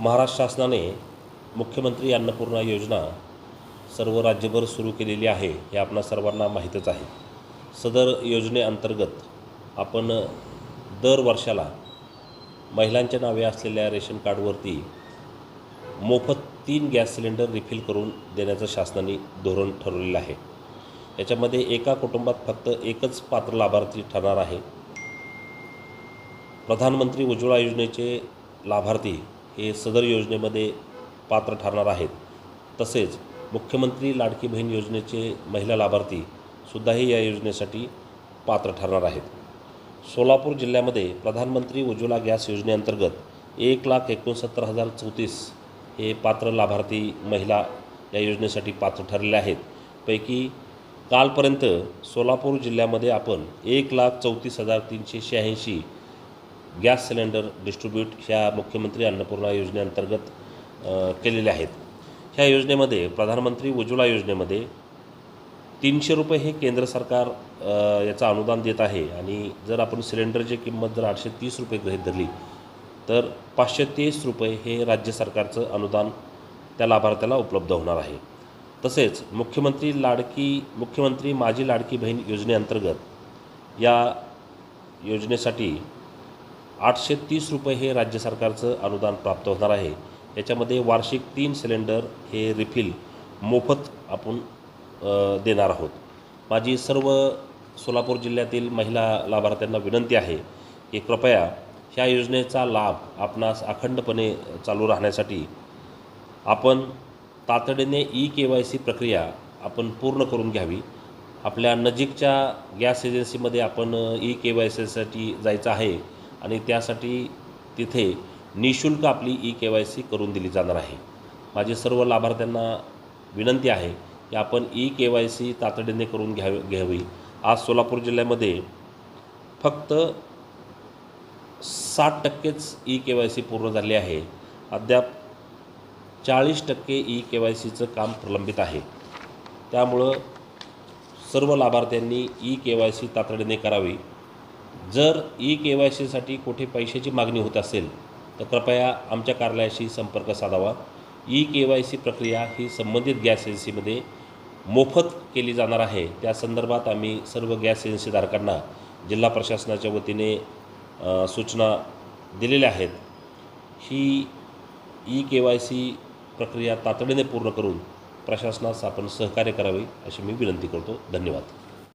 महाराष्ट्र शासनाने मुख्यमंत्री अन्नपूर्णा योजना सर्व राज्यभर सुरू केलेली आहे हे आपणा सर्वांना माहीतच आहे. सदर योजनेअंतर्गत आपण दर वर्षाला महिलांच्या नावे असलेल्या रेशन कार्डवरती मोफत तीन गॅस सिलेंडर रिफिल करून देण्याचं शासनाने धोरण ठरवलेलं आहे. याच्यामध्ये एका कुटुंबात फक्त एकच पात्र लाभार्थी ठरणार आहे. प्रधानमंत्री उज्ज्वला योजनेचे लाभार्थी हे सदर योजनेमध्ये पात्र ठरणार आहेत. तसेच मुख्यमंत्री लाडकी बहीण योजनेचे महिला लाभार्थी सुद्धाही या योजनेसाठी पात्र ठरणार आहेत. सोलापूर जिल्ह्यामध्ये प्रधानमंत्री उज्ज्वला गॅस योजनेअंतर्गत एक लाख एकोणसत्तर हजार चौतीस हे पात्र लाभार्थी महिला या योजनेसाठी पात्र ठरले आहेत. पैकी कालपर्यंत सोलापूर जिल्ह्यामध्ये आपण एक लाख चौतीस हजार तीनशे शहाऐंशी गॅस सिलेंडर डिस्ट्रीब्यूट ह्या मुख्यमंत्री अन्नपूर्णा योजनेअंतर्गत केलेल्या आहेत. ह्या योजनेमध्ये प्रधानमंत्री उज्ज्वला योजनेमध्ये तीनशे रुपये हे केंद्र सरकार याचं अनुदान देत आहे. आणि जर आपण सिलेंडरची किंमत जर आठशे तीस रुपये गृहीत धरली तर पाचशे तीस रुपये हे राज्य सरकारचं अनुदान त्या लाभार्थ्याला उपलब्ध होणार आहे. तसेच मुख्यमंत्री लाडकी मुख्यमंत्री माझी लाडकी बहीण योजनेअंतर्गत या योजनेसाठी आठशे तीस रुपये हे राज्य सरकारचं अनुदान प्राप्त होणार आहे. याच्यामध्ये वार्षिक तीन सिलेंडर हे रिफिल मोफत आपण देणार आहोत. माझी सर्व सोलापूर जिल्ह्यातील महिला लाभार्थ्यांना विनंती आहे की कृपया ह्या योजनेचा लाभ आपणास अखंडपणे चालू राहण्यासाठी आपण तातडीने ई के वाय सी प्रक्रिया आपण पूर्ण करून घ्यावी. आपल्या नजीकच्या गॅस एजन्सीमध्ये आपण ई के वाय सीसाठी जायचं आहे. आणि त्यासाठी तिथे निशुल्क आपली ई के वाय सी करून दिली जाणार आहे. माझी सर्व लाभार्थ्यांना विनंती आहे की आपण ई के वाय सी तातडीने करून घ्यावी घ्यावी. आज सोलापूर जिल्ह्यामध्ये फक्त साठ टक्केच ई के वाय सी पूर्ण झाली आहे. अद्याप चाळीस टक्के ई के वाय सीचं काम प्रलंबित आहे. त्यामुळं सर्व लाभार्थ्यांनी ई के वाय सी तातडीने करावी. जर ई के वाय सीसाठी कुठे पैशाची मागणी होत असेल तर कृपया आमच्या कार्यालयाशी संपर्क साधावा. ई के वाय सी प्रक्रिया ही संबंधित गॅस एजन्सीमध्ये मोफत केली जाणार आहे. त्या संदर्भात आम्ही सर्व गॅस एजन्सीधारकांना जिल्हा प्रशासनाच्या वतीने सूचना दिलेल्या आहेत. ही ई के वाय सी प्रक्रिया तातडीने पूर्ण करून प्रशासनास आपण सहकार्य करावे अशी मी विनंती करतो. धन्यवाद.